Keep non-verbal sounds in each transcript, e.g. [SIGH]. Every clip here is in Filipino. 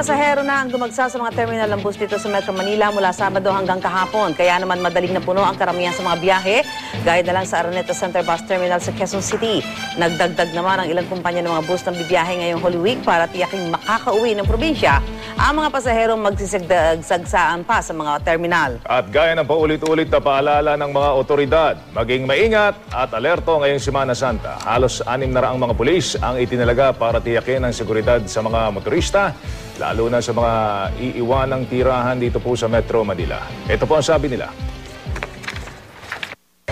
pasahero na ang dumagsa sa mga terminal ng bus dito sa Metro Manila mula Sabado hanggang kahapon. Kaya naman madaling na puno ang karamihan sa mga biyahe. Gaya na lang sa Araneta Center Bus Terminal sa Quezon City. Nagdagdag naman ang ilang kumpanya ng mga bus ng bibiyahe ngayong Holy Week para tiyaking makakauwi ng probinsya ang mga pasaherong magsisigdagsaan pa sa mga terminal. At gaya ng paulit-ulit na paalala ng mga otoridad, maging maingat at alerto ngayong Semana Santa. Halos anim na raang mga pulis ang itinalaga para tiyakin ang seguridad sa mga motorista, lalo na sa mga iiwanang tirahan dito po sa Metro Manila. Ito po ang sabi nila.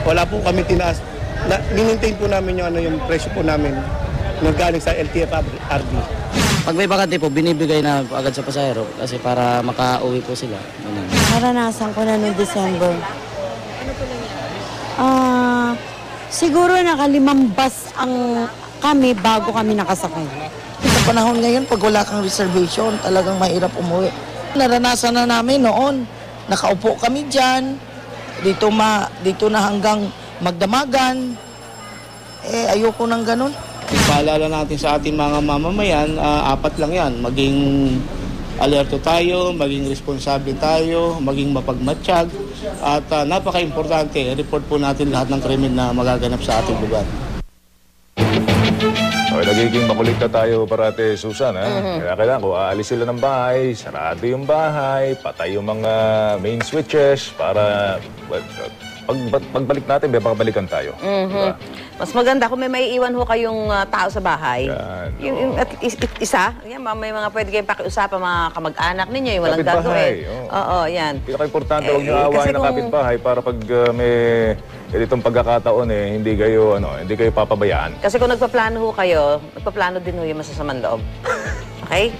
Wala po kami tinaas. Na, minintain po namin yung, ano, yung presyo po namin nung galing sa LTFRB. Pag may bakante po, binibigay na agad sa pasahero kasi para makauwi po sila. Ganun. Naranasan ko na noong December. Ah, siguro nakalimang bus ang kami bago kami nakasakay. Panahon ngayon, pag wala kang reservation, talagang mahirap umuwi. Naranasan na namin noon. Nakaupo kami dyan. Dito, ma, dito na hanggang magdamagan. Eh, ayoko nang ganun. Paalala natin sa ating mga mamamayan, ah, apat lang yan. Maging alerto tayo, maging responsable tayo, maging mapagmatsyag. At ah, napaka-importante, report po natin lahat ng krimen na magaganap sa ating lugar. Okay, nagiging makulit na tayo parate, Susan. Ha? Kaya kailangan kung aalis sila ng bahay, sarado yung bahay, patay yung mga main switches para pag, pag, pagbalik natin, may babalikan tayo. Diba? Mas maganda kung may maiiwan ho kayong ah, tao sa bahay. Yan, yung, yung, at is- is- isa, yan, ma- may mga pwede kayong pakiusapan, mga kamag-anak ninyo, yung walang Kapitbahay, gagawin. oo. Oo, yan. Pinaka-importante, huwag nyo Eh, kasi aawain ng kung- kapitbahay para pag uh, may ganitong pagkakataon eh, hindi kayo, ano, hindi kayo papabayaan. Kasi kung nagpaplano ho kayo, nagpaplano din ho yung masasamang loob. [LAUGHS] Okay?